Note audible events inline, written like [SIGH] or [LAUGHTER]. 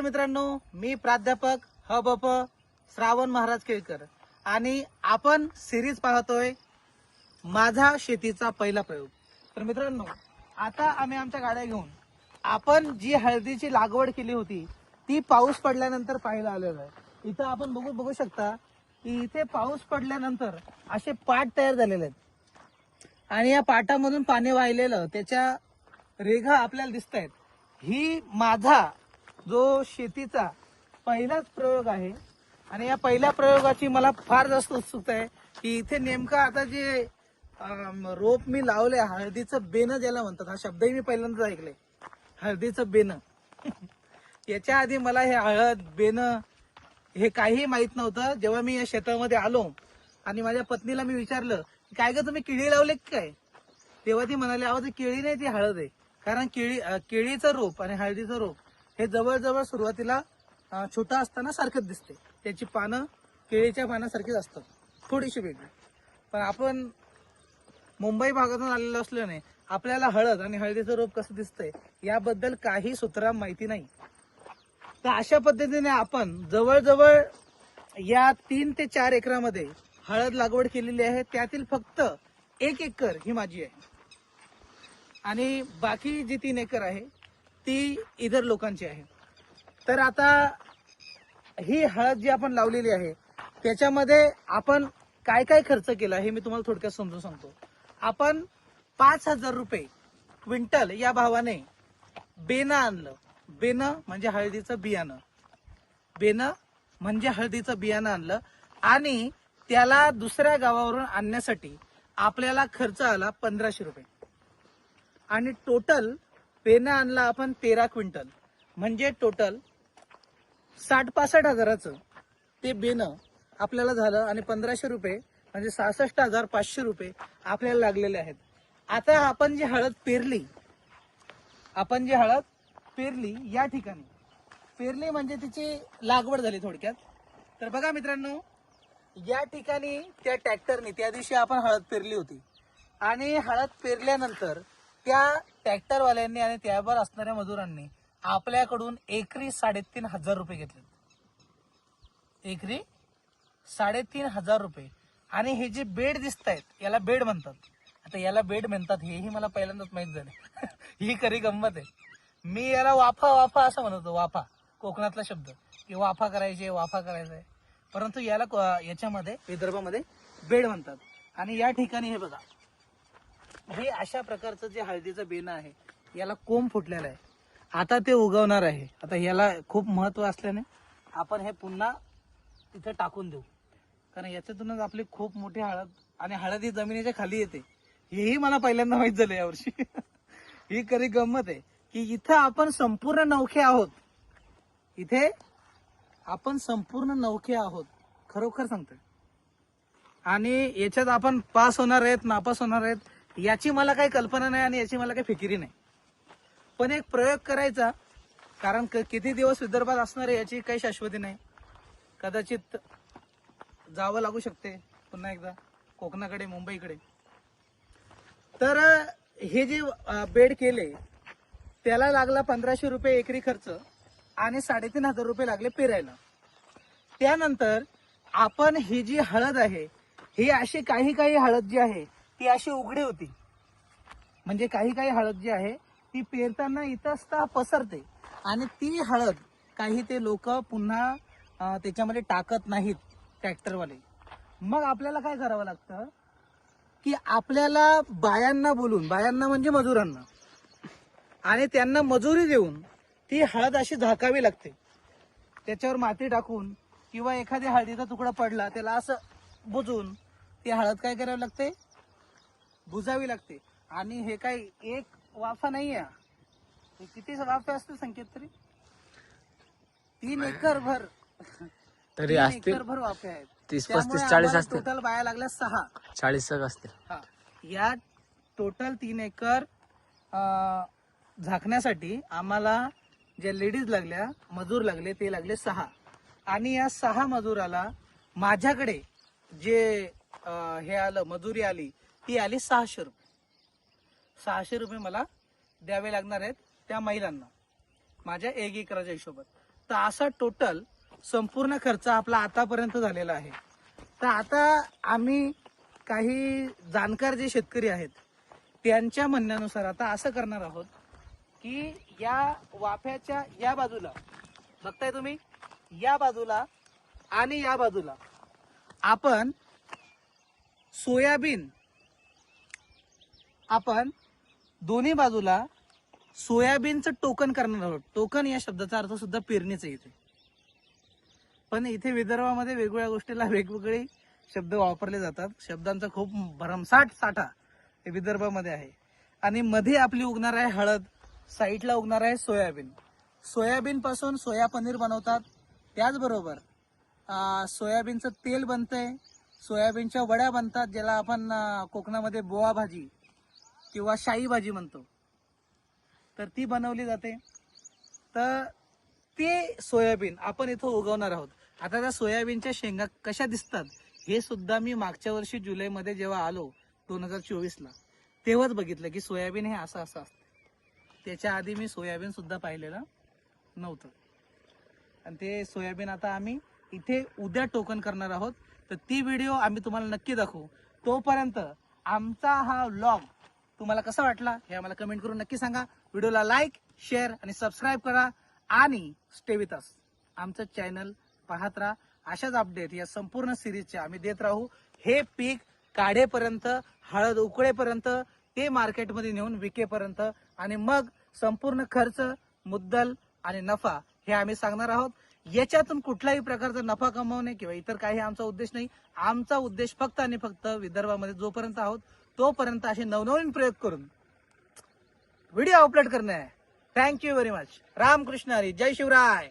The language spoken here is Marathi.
नमस्कार मित्रांनो मी प्राध्यापक ह ब प श्रावण महाराज केळकर. आणि आपण सिरीज पाहतोय माझा शेतीचा पहिला प्रयोग. तर मित्रांनो आता आम्ही आमच्या गाड्या घेऊन आपण जी हळदीची लागवड केली होती ती पाऊस पडल्यानंतर पाहायला आलेलो आहे. इथं आपण बघू बघू शकता की इथे पाऊस पडल्यानंतर असे पाट तयार झालेले आहेत. आणि या पाटामधून पाणी वाहिलेलं त्याच्या रेघा आपल्याला दिसत आहेत ही माझा जो शेतीचा पहिलाच प्रयोग आहे आणि या पहिल्या प्रयोगाची मला फार जास्त उत्सुकता आहे की इथे नेमकं आता जे रोप मी लावले हळदीचं बेनं ज्याला म्हणतात हा शब्दही मी पहिल्यांदाच ऐकले हळदीचं बेनं याच्या आधी मला हे हळद बेनं हे काही माहीत नव्हतं. जेव्हा मी या शेतामध्ये आलो आणि माझ्या पत्नीला मी विचारलं काय ग तुम्ही केळी लावले की काय? तेव्हा ती म्हणाली अहो ती केळी नाही ती हळद आहे. कारण केळी केळीचं रोप आणि हळदीचं रोप हे जवळजवळ सुरुवातीला छोटं असताना सारखंच दिसते. त्याची पानं केळीच्या पानासारखीच असतात. थोडीशी वेगळी. पण आपण मुंबई भागातून आलेलो असल्याने आपल्याला हळद आणि हळदीचं रोप कसं दिसतंय याबद्दल काही सूत्रा माहिती नाही. तर अशा पद्धतीने आपण जवळजवळ या तीन ते चार एकरामध्ये हळद लागवड केलेली आहे. त्यातील फक्त एक एकर ही माझी आहे. आणि बाकी जी तीन एकर आहे ती इतर लोकांची आहे. तर आता ही हळद जी आपण लावलेली आहे त्याच्यामध्ये आपण काय काय खर्च केला हे मी तुम्हाला थोडक्यात समजून सांगतो. आपण पाच हजार रुपये क्विंटल या भावाने बेनं आणलं. बेनं म्हणजे हळदीचं बियाणं. बेनं म्हणजे हळदीचं बियाणं आणलं आणि त्याला दुसऱ्या गावावरून आणण्यासाठी आपल्याला खर्च आला पंधराशे रुपये. आणि टोटल बेनं आणला आपण तेरा क्विंटल. म्हणजे टोटल साठ पासष्ट हजाराचं ते बेनं आपल्याला झालं आणि पंधराशे रुपये म्हणजे सहासष्ट हजार पाचशे रुपये आपल्याला लागलेले आहेत. आता आपण जी हळद पेरली आपण जी हळद पेरली या ठिकाणी. पेरली म्हणजे तिची लागवड झाली थोडक्यात. तर बघा मित्रांनो या ठिकाणी त्या ट्रॅक्टरने त्या दिवशी आपण हळद पेरली होती. आणि हळद पेरल्यानंतर त्या ट्रॅक्टरवाल्यांनी आणि त्यावर असणाऱ्या मजुरांनी आपल्याकडून एकरी साडेतीन हजार रुपये घेतले. एकरी साडेतीन हजार रुपये. आणि हे जे बेड दिसत आहेत याला बेड म्हणतात. आता याला बेड म्हणतात हेही मला पहिल्यांदाच माहीत झाले [LAUGHS] ही खरी गंमत आहे. मी याला वाफा वाफा असं म्हणतो वाफा. कोकणातला शब्द. की वाफा करायचे वाफा करायचा. आहे परंतु याला याच्यामध्ये विदर्भामध्ये बेड म्हणतात. आणि या ठिकाणी हे बघा. हे अशा प्रकारचं जे हळदीचं बेणं आहे याला कोंब फुटलेलं आहे. आता ते उगवणार आहे. आता याला खूप महत्त्व असल्याने आपण हे पुन्हा तिथे टाकून देऊ. कारण याच्यातूनच आपली खूप मोठी हळद आणि हळद ही जमिनीच्या खाली येते. हेही मला पहिल्यांदा माहीत झालं यावर्षी. [LAUGHS] ही खरी गंमत आहे. की इथं आपण संपूर्ण नौखे आहोत. इथे आपण संपूर्ण नौखे आहोत. खरोखर सांगतोय. आणि याच्यात आपण पास होणार आहेत नापास होणार आहेत. याची मला काही कल्पना नाही आणि याची मला काही फिकिरी नाही. पण एक प्रयोग करायचा कारण क- किती दिवस विदर्भात असणार आहे याची काही शाश्वती नाही. कदाचित जावं लागू शकते पुन्हा एकदा कोकणाकडे मुंबईकडे. तर हे जे बेड केले त्याला लागला पंधराशे रुपये एकरी खर्च आणि साडेतीन हजार रुपये लागले पेरायला. त्यानंतर आपण ही जी हळद आहे ही अशी काही काही हळद जी आहे ती अशी उघडी होती. म्हणजे काही काही हळद जी आहे ती पेरताना इतस्ता पसरते. आणि ती हळद काही ते लोक पुन्हा त्याच्यामध्ये टाकत नाहीत ट्रॅक्टरवाले. मग आपल्याला काय करावं लागतं? की आपल्याला बायांना बोलून बायांना म्हणजे मजुरांना. आणि त्यांना मजुरी देऊन ती हळद अशी झाकावी लागते. त्याच्यावर माती टाकून किंवा एखाद्या हळदीचा तुकडा पडला त्याला असं बुजून ती हळद काय करावी लागते? बुजावी लागते. आणि हे काय एक वाफा नाही आहे किती वाफे असतील संकेत तरी? तीन एकर भर. तरी एकर भर वाफे आहेत. तीस पस्तीस चाळीस असतील. टोटल बाया लागल्या सहा. चाळीस असतील. हा. या टोटल तीन एकर झाकण्यासाठी आम्हाला ज्या लेडीज लागल्या मजूर लागले ते लागले सहा. आणि या सहा मजुराला माझ्याकडे जे हे आलं मजुरी आली ती आली सहाशे रुपये. सहाशे रुपये मला द्यावे लागणार आहेत त्या महिलांना. माझ्या एक एकराच्या हिशोबात. तर असा टोटल संपूर्ण खर्च आपला आतापर्यंत झालेला आहे. तर आता आम्ही काही जाणकार जे शेतकरी आहेत त्यांच्या म्हणण्यानुसार आता असं करणार आहोत की या वाफ्याच्या या बाजूला बघताय तुम्ही या बाजूला आणि या बाजूला आपण सोयाबीन आपण दोन्ही बाजूला सोयाबीनचं टोकन करणार आहोत. टोकन या शब्दाचा अर्थ सुद्धा पेरणीच आहे इथे पण इथे विदर्भामध्ये वेगवेगळ्या गोष्टीला वेगवेगळे शब्द वापरले जातात. शब्दांचा खूप भरमसाठ साठा हे विदर्भामध्ये आहे. आणि मध्ये आपली उगणार आहे हळद साईडला उगणार आहे सोयाबीन. सोयाबीन पासून सोया पनीर बनवतात. त्याचबरोबर सोयाबीनचं तेल बनतंय. सोयाबीनच्या वड्या बनतात ज्याला आपण कोकणामध्ये बोवा भाजी किंवा शाही भाजी म्हणतो. तर ती बनवली जाते. तर ते सोयाबीन आपण इथं उगवणार आहोत. आता त्या सोयाबीनच्या शेंगा कशा दिसतात हे सुद्धा मी मागच्या वर्षी जुलैमध्ये जेव्हा आलो दोन हजार चोवीसला तेव्हाच बघितलं की सोयाबीन हे असं असं असतं. त्याच्या आधी मी सोयाबीन सुद्धा पाहिलेलं नव्हतं. आणि ते सोयाबीन आता आम्ही इथे उद्या टोकन करणार आहोत. तर ती व्हिडिओ आम्ही तुम्हाला नक्की दाखवू. तोपर्यंत आमचा हा व्लॉग तुम्हाला कसा वाटला हे आम्हाला कमेंट करून नक्की सांगा. व्हिडिओला लाईक शेअर आणि सबस्क्राईब करा आणि स्टे विथ अस आमचं चॅनल पाहत राहा. अशाच अपडेट या संपूर्ण सिरीजचे आम्ही देत राहू. हे पीक काढेपर्यंत हळद उकळेपर्यंत ते मार्केटमध्ये नेऊन विकेपर्यंत आणि मग संपूर्ण खर्च मुद्दल आणि नफा हे आम्ही सांगणार आहोत. याच्यातून कुठल्याही प्रकारचा नफा कमवणे किंवा इतर काही आमचा उद्देश नाही. आमचा उद्देश फक्त आणि फक्त विदर्भामध्ये जोपर्यंत आहोत तोपर्यंत असे नवनवीन प्रयोग करून व्हिडिओ अपलोड करणे. Thank you very much Ramkrishna Hari. Jai Shivray.